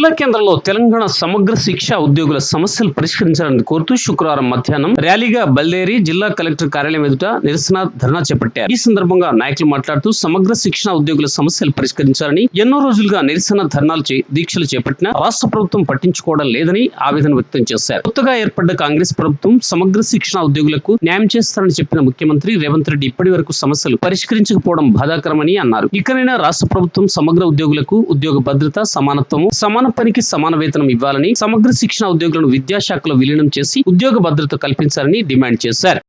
జిల్లా కేంద్రంలో తెలంగాణ సమగ్ర శిక్ష ఉద్యోగుల సమస్యలు పరిష్కరించాలని కోరుతూ శుక్రవారం మధ్యాహ్నం ర్యాలీగా బయలుదేరి జిల్లా కలెక్టర్ కార్యాలయం ఎదుట నిరసన ధర్నా చేపట్టారు. ఈ సందర్భంగా నాయకులు మాట్లాడుతూ సమగ్ర శిక్షణ ఉద్యోగుల సమస్యలు పరిష్కరించాలని ఎన్నో రోజులుగా నిరసన ధర్నాలు చే- దీక్షలు చేపట్టిన రాష్ట్ర ప్రభుత్వం పట్టించుకోవడం లేదని ఆవేదన వ్యక్తం చేశారు. కొత్తగా ఏర్పడ్డ కాంగ్రెస్ ప్రభుత్వం సమగ్ర శిక్షణ ఉద్యోగులకు న్యాయం చేస్తారని చెప్పిన ముఖ్యమంత్రి రేవంత్ రెడ్డి ఇప్పటి వరకు సమస్యలు పరిష్కరించకపోవడం బాధాకరమని అన్నారు. ఇకనైనా రాష్ట్ర ప్రభుత్వం సమగ్ర ఉద్యోగులకు ఉద్యోగ భద్రత సమానత్వము సమాన పనికి సమాన వేతనం ఇవ్వాలని సమగ్ర శిక్షణ ఉద్యోగులను విద్యాశాఖలో విలీనం చేసి ఉద్యోగ భద్రత కల్పించాలని డిమాండ్ చేశారు.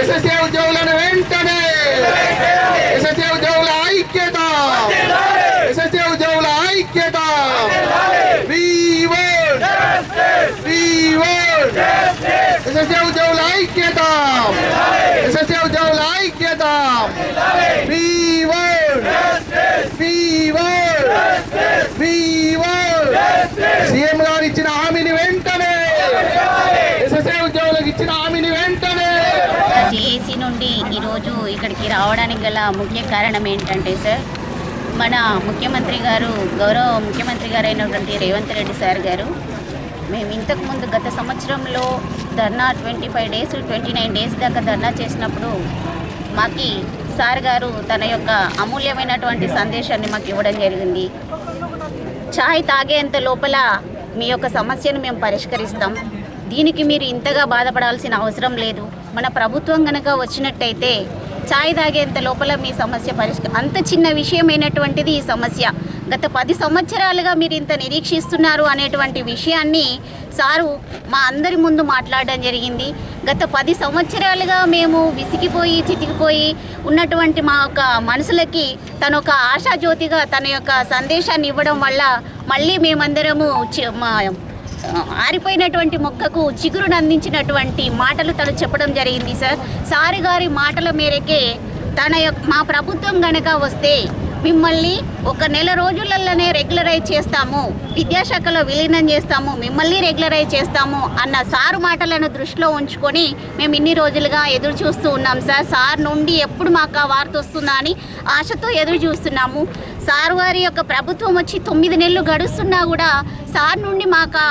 ఎస్ఎస్ఏ ఉద్యోగులను వెంటనే ఉద్యోగుల ఐక్యత! సీఎం గారు ఇచ్చిన హామీని వెంటనే ఎస్ఎస్ఏ ఉద్యోగులకు ఇచ్చిన హామీని వెంటనే జేఏసీ నుండి ఈరోజు ఇక్కడికి రావడానికి గల ముఖ్య కారణం ఏంటంటే సార్ మన ముఖ్యమంత్రి గారు గౌరవ ముఖ్యమంత్రి గారు అయినటువంటి రేవంత్ రెడ్డి సార్ గారు మేము ఇంతకుముందు గత సంవత్సరంలో dharna twenty five days twenty nine days దాకా ధర్నా చేసినప్పుడు మాకి సార్ గారు తన యొక్క అమూల్యమైనటువంటి సందేశాన్ని మాకు ఇవ్వడం జరిగింది. చాయ్ తాగేంత లోపల మీ యొక్క సమస్యను మేము పరిష్కరిస్తాం. దీనికి మీరు ఇంతగా బాధపడాల్సిన అవసరం లేదు. మన ప్రభుత్వం కనుక వచ్చినట్టయితే చాయ్ తాగేంత లోపల మీ సమస్య పరిష్క అంత చిన్న విషయమైనటువంటిది ఈ సమస్య. గత పది సంవత్సరాలుగా మీరు ఇంత నిరీక్షిస్తున్నారు అనేటువంటి విషయాన్ని సారు మా అందరి ముందు మాట్లాడడం జరిగింది. గత పది సంవత్సరాలుగా మేము విసిగిపోయి చితికిపోయి ఉన్నటువంటి మా యొక్క మనసులకి తన ఒక ఆశాజ్యోతిగా తన యొక్క సందేశాన్ని ఇవ్వడం వల్ల మళ్ళీ మేమందరము మా ఆరిపోయినటువంటి మొక్కకు చిగురును అందించినటువంటి మాటలు తను చెప్పడం జరిగింది సార్. సారి గారి మాటల మేరకే తన యొక్క మా ప్రభుత్వం గనక వస్తే మిమ్మల్ని ఒక నెల రోజులలోనే రెగ్యులరైజ్ చేస్తాము. విద్యాశాఖలో విలీనం చేస్తాము. మిమ్మల్ని రెగ్యులరైజ్ చేస్తాము అన్న సారు మాటలను దృష్టిలో ఉంచుకొని మేము ఇన్ని రోజులుగా ఎదురు చూస్తూ ఉన్నాం సార్. సార్ నుండి ఎప్పుడు మాకు ఆ వార్త వస్తుందా అని ఆశతో ఎదురు చూస్తున్నాము. సార్ వారి యొక్క ప్రభుత్వం వచ్చి తొమ్మిది నెలలు గడుస్తున్నా కూడా సార్ నుండి మాకు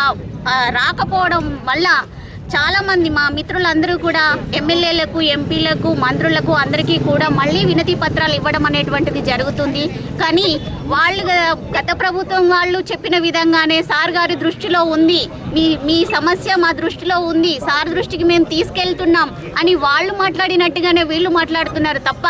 రాకపోవడం వల్ల చాలామంది మా మిత్రులందరూ కూడా ఎమ్మెల్యేలకు ఎంపీలకు మంత్రులకు అందరికీ కూడా మళ్ళీ వినతి పత్రాలు ఇవ్వడం అనేటువంటిది జరుగుతుంది. కానీ వాళ్ళు గత ప్రభుత్వం వాళ్ళు చెప్పిన విధంగానే సార్ గారి దృష్టిలో ఉంది. మీ మీ సమస్య మా దృష్టిలో ఉంది. సార్ దృష్టికి మేము తీసుకెళ్తున్నాం అని వాళ్ళు మాట్లాడినట్టుగానే వీళ్ళు మాట్లాడుతున్నారు తప్ప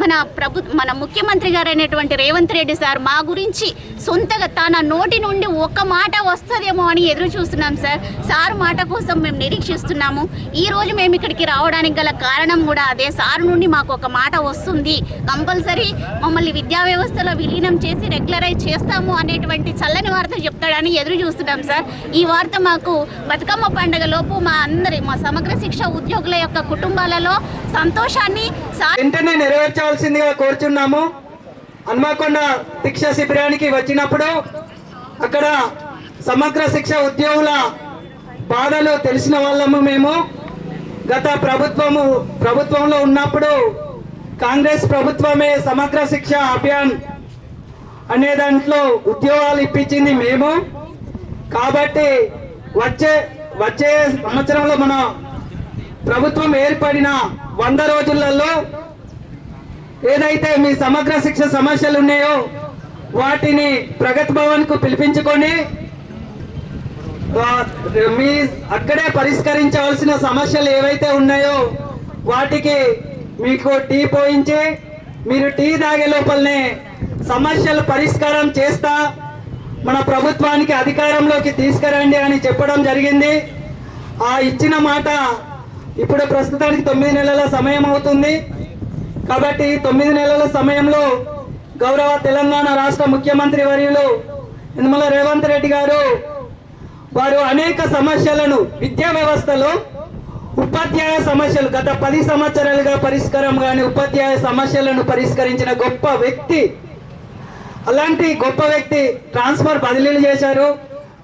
మన ప్రభు మన ముఖ్యమంత్రి గారు అయినటువంటి రేవంత్ రెడ్డి సార్ మా గురించి సొంతగా తన నోటి నుండి ఒక్క మాట వస్తుందేమో అని ఎదురు చూస్తున్నాం సార్. సార్ మాట కోసం మేము నిరీక్షిస్తున్నాము. ఈ రోజు మేము ఇక్కడికి రావడానికి గల కారణం కూడా అదే. సార్ నుండి మాకు ఒక మాట వస్తుంది. కంపల్సరీ మమ్మల్ని విద్యా వ్యవస్థలో విలీనం చేసి రెగ్యులరైజ్ చేస్తాము అనేటువంటి చల్లని వార్త చెప్తాడని ఎదురు చూస్తున్నాం సార్. ఈ వార్త మాకు బతుకమ్మ పండుగ లోపు మా అందరి మా సమగ్ర శిక్ష ఉద్యోగుల యొక్క కుటుంబాలలో సంతోషాన్ని సార్ వెంటనే చేయాల్సిందిగా కోరుచున్నాము. హన్మకొండ శిక్ష శిబిరానికి వచ్చినప్పుడు అక్కడ సమగ్ర శిక్ష ఉద్యోగుల బాధలు తెలిసిన వాళ్ళము మేము. గత ప్రభుత్వము ప్రభుత్వంలో ఉన్నప్పుడు కాంగ్రెస్ ప్రభుత్వమే సమగ్ర శిక్ష అభియాన్ అనే దాంట్లో ఉద్యోగాలు ఇప్పించింది మేము. కాబట్టి వచ్చే వచ్చే సంవత్సరంలో మన ప్రభుత్వం ఏర్పడిన వంద రోజులలో ఏదైతే మీ సమగ్ర శిక్ష సమస్యలు ఉన్నాయో వాటిని ప్రగతి భవన్కు పిలిపించుకొని మీ అక్కడే పరిష్కరించవలసిన సమస్యలు ఏవైతే ఉన్నాయో వాటికి మీకు టీ పోయించి మీరు టీ తాగే లోపలనే సమస్యలు పరిష్కారం చేస్తా మన ప్రభుత్వానికి అధికారంలోకి తీసుకురండి అని చెప్పడం జరిగింది. ఆ ఇచ్చిన మాట ఇప్పుడు ప్రస్తుతానికి తొమ్మిది నెలల సమయం అవుతుంది. కాబట్టి తొమ్మిది నెలల సమయంలో గౌరవ తెలంగాణ రాష్ట్ర ముఖ్యమంత్రి వర్యులు నిర్మల రేవంత్ రెడ్డి గారు వారు అనేక సమస్యలను విద్యా వ్యవస్థలో ఉపాధ్యాయ సమస్యలు గత పది సంవత్సరాలుగా పరిష్కారం కాని ఉపాధ్యాయ సమస్యలను పరిష్కరించిన గొప్ప వ్యక్తి అలాంటి గొప్ప వ్యక్తి ట్రాన్స్ఫర్ బదిలీలు చేశారు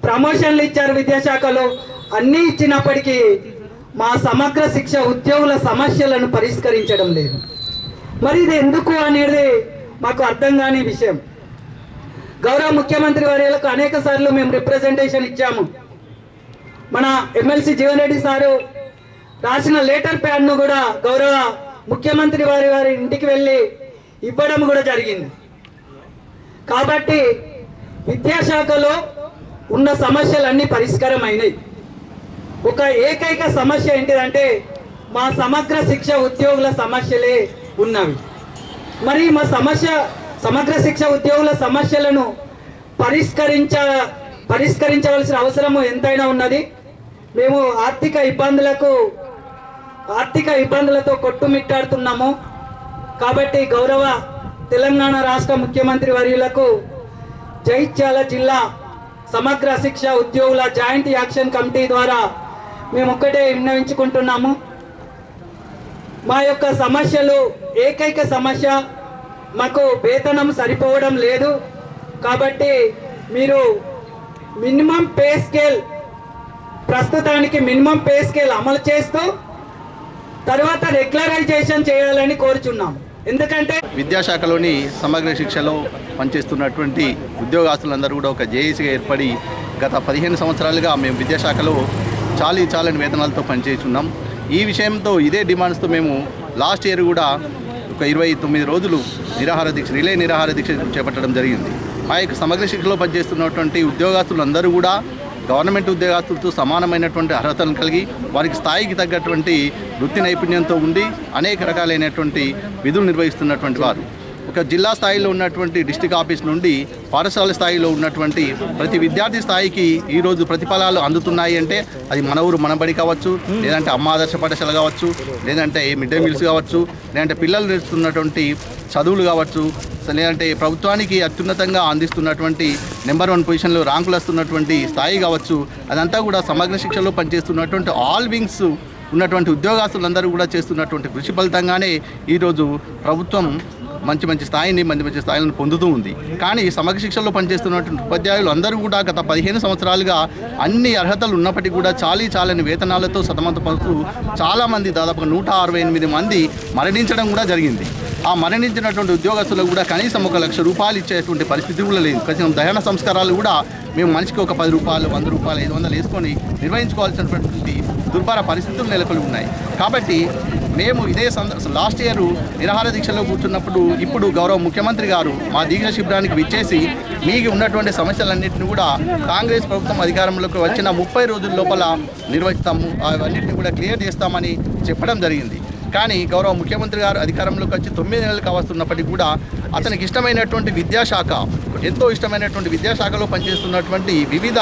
ప్రమోషన్లు ఇచ్చారు విద్యాశాఖలో. అన్నీ ఇచ్చినప్పటికీ మా సమగ్ర శిక్ష ఉద్యోగుల సమస్యలను పరిష్కరించడం లేదు. మరి ఇది ఎందుకు అనేది మాకు అర్థం కాని విషయం. గౌరవ ముఖ్యమంత్రి వర్యాలకు అనేక సార్లు మేము రిప్రజెంటేషన్ ఇచ్చాము. మన ఎమ్మెల్సీ జీవన్ రెడ్డి సారు రాసిన లేటర్ ప్యాడ్ను కూడా గౌరవ ముఖ్యమంత్రి వారి వారి ఇంటికి వెళ్ళి ఇవ్వడం కూడా జరిగింది. కాబట్టి విద్యాశాఖలో ఉన్న సమస్యలన్నీ పరిష్కారం అయినాయి ఒక ఏకైక సమస్య ఏంటిదంటే మా సమగ్ర శిక్ష ఉద్యోగుల సమస్యలే ఉన్నవి మరి మా సమస్య సమగ్ర శిక్ష ఉద్యోగుల సమస్యలను పరిష్కరించ పరిష్కరించవలసిన అవసరము ఎంతైనా ఉన్నది. మేము ఆర్థిక ఇబ్బందులకు ఆర్థిక ఇబ్బందులతో కొట్టుమిట్టాడుతున్నాము. కాబట్టి గౌరవ తెలంగాణ రాష్ట్ర ముఖ్యమంత్రి వర్యులకు జైత్యాల జిల్లా సమగ్ర శిక్ష ఉద్యోగుల జాయింట్ యాక్షన్ కమిటీ ద్వారా మేము ఒక్కటే విన్నవించుకుంటున్నాము. మా యొక్క సమస్యలు ఏకైక సమస్య మాకు వేతనం సరిపోవడం లేదు. కాబట్టి మీరు మినిమం పే స్కేల్ ప్రస్తుతానికి మినిమం పే స్కేల్ అమలు చేస్తూ తర్వాత రెగ్యులరైజేషన్ చేయాలని కోరుచున్నాం. ఎందుకంటే విద్యాశాఖలోని సమగ్ర శిక్షలో పనిచేస్తున్నటువంటి ఉద్యోగస్తులందరూ కూడా ఒక జేఏసీగా ఏర్పడి గత పదిహేను సంవత్సరాలుగా మేము విద్యాశాఖలో చాలీ చాలని వేతనాలతో పనిచేస్తున్నాం. ఈ విషయంతో ఇదే డిమాండ్స్తో మేము లాస్ట్ ఇయర్ కూడా ఒక ఇరవై తొమ్మిది రోజులు నిరాహార దీక్ష రిలే నిరాహార దీక్ష చేపట్టడం జరిగింది. ఆ యొక్క సమగ్ర శిక్షలో పనిచేస్తున్నటువంటి ఉద్యోగస్తులందరూ కూడా గవర్నమెంట్ ఉద్యోగస్తులతో సమానమైనటువంటి అర్హతలను కలిగి వారికి స్థాయికి తగ్గటువంటి వృత్తి నైపుణ్యంతో ఉండి అనేక రకాలైనటువంటి విధులు నిర్వహిస్తున్నటువంటి వారు. ఒక జిల్లా స్థాయిలో ఉన్నటువంటి డిస్టిక్ ఆఫీస్ నుండి పాఠశాల స్థాయిలో ఉన్నటువంటి ప్రతి విద్యార్థి స్థాయికి ఈరోజు ప్రతిఫలాలు అందుతున్నాయి అంటే అది మన ఊరు మనబడి కావచ్చు లేదంటే అమ్మ ఆదర్శ పాఠశాల కావచ్చు లేదంటే మిడ్ డే మీల్స్ కావచ్చు లేదంటే పిల్లలు నేర్చుకున్నటువంటి చదువులు కావచ్చు లేదంటే ప్రభుత్వానికి అత్యున్నతంగా అందిస్తున్నటువంటి నెంబర్ వన్ పొజిషన్లో ర్యాంకులు వస్తున్నటువంటి స్థాయి కావచ్చు అదంతా కూడా సమగ్ర శిక్షలో పనిచేస్తున్నటువంటి ఆల్ వింగ్స్ ఉన్నటువంటి ఉద్యోగస్తులందరూ కూడా చేస్తున్నటువంటి కృషి ఫలితంగానే ఈరోజు ప్రభుత్వం మంచి మంచి స్థాయిని మంచి మంచి స్థాయిలను పొందుతూ ఉంది. కానీ సమగ్ర శిక్షలో పనిచేస్తున్నటువంటి ఉపాధ్యాయులు అందరూ కూడా గత పదిహేను సంవత్సరాలుగా అన్ని అర్హతలు ఉన్నప్పటికీ కూడా చాలీ చాలని వేతనాలతో సతమతపడుతూ చాలామంది దాదాపుగా నూట అరవై ఎనిమిది మంది మరణించడం కూడా జరిగింది. ఆ మరణించినటువంటి ఉద్యోగస్తులకు కూడా కనీసం ఒక లక్ష రూపాయలు ఇచ్చేటువంటి పరిస్థితి కూడా లేదు. కనీసం దహన సంస్కారాలు కూడా మేము మనిషికి ఒక పది రూపాయలు వంద రూపాయలు ఐదు వందలు వేసుకొని నిర్వహించుకోవాల్సినటువంటి దుర్భర పరిస్థితులు నెలకొని ఉన్నాయి. కాబట్టి మేము ఇదే సంద లాస్ట్ ఇయర్ నిరాహార దీక్షలో కూర్చున్నప్పుడు ఇప్పుడు గౌరవ ముఖ్యమంత్రి గారు మా దీక్ష శిబిరానికి విచ్చేసి మీకు ఉన్నటువంటి సమస్యలన్నింటినీ కూడా కాంగ్రెస్ ప్రభుత్వం అధికారంలోకి వచ్చిన ముప్పై రోజుల లోపల నిర్వహిస్తాము. అవన్నింటినీ కూడా క్లియర్ చేస్తామని చెప్పడం జరిగింది. కానీ గౌరవ ముఖ్యమంత్రి గారు అధికారంలోకి వచ్చి తొమ్మిది నెలలు కావస్తున్నప్పటికీ కూడా అతనికి ఇష్టమైనటువంటి విద్యాశాఖ ఎంతో ఇష్టమైనటువంటి విద్యాశాఖలో పనిచేస్తున్నటువంటి వివిధ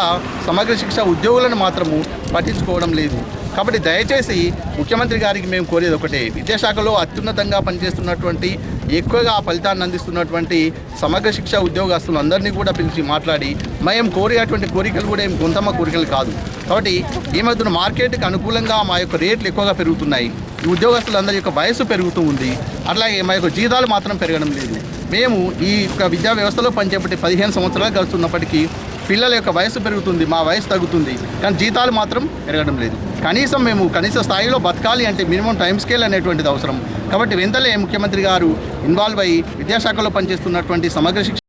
సమగ్ర శిక్ష ఉద్యోగులను మాత్రము పట్టించుకోవడం లేదు. కాబట్టి దయచేసి ముఖ్యమంత్రి గారికి మేము కోరేది ఒకటే విద్యాశాఖలో అత్యున్నతంగా పనిచేస్తున్నటువంటి ఎక్కువగా ఆ ఫలితాన్ని అందిస్తున్నటువంటి సమగ్ర శిక్ష ఉద్యోగస్తులు అందరినీ కూడా పిలిచి మాట్లాడి మేము కోరేటువంటి కోరికలు కూడా ఏం కొంతమ్మ కోరికలు కాదు. కాబట్టి ఈ మధ్యన మార్కెట్కి అనుకూలంగా మా యొక్క రేట్లు ఎక్కువగా పెరుగుతున్నాయి. ఈ ఉద్యోగస్తులందరి యొక్క వయసు పెరుగుతూ ఉంది. అట్లాగే మా యొక్క జీతాలు మాత్రం పెరగడం లేదు. మేము ఈ యొక్క విద్యా వ్యవస్థలో పనిచేపట్టి పదిహేను సంవత్సరాలు గడుస్తున్నప్పటికీ పిల్లల యొక్క వయసు పెరుగుతుంది మా వయసు తగ్గుతుంది. కానీ జీతాలు మాత్రం పెరగడం లేదు. కనీసం మేము కనీస స్థాయిలో బతకాలి అంటే మినిమం టైం స్కేల్ అనేటువంటిది అవసరం. కాబట్టి వెంటనే ముఖ్యమంత్రి గారు ఇన్వాల్వ్ అయ్యి విద్యాశాఖలో పనిచేస్తున్నటువంటి సమగ్ర శిక్ష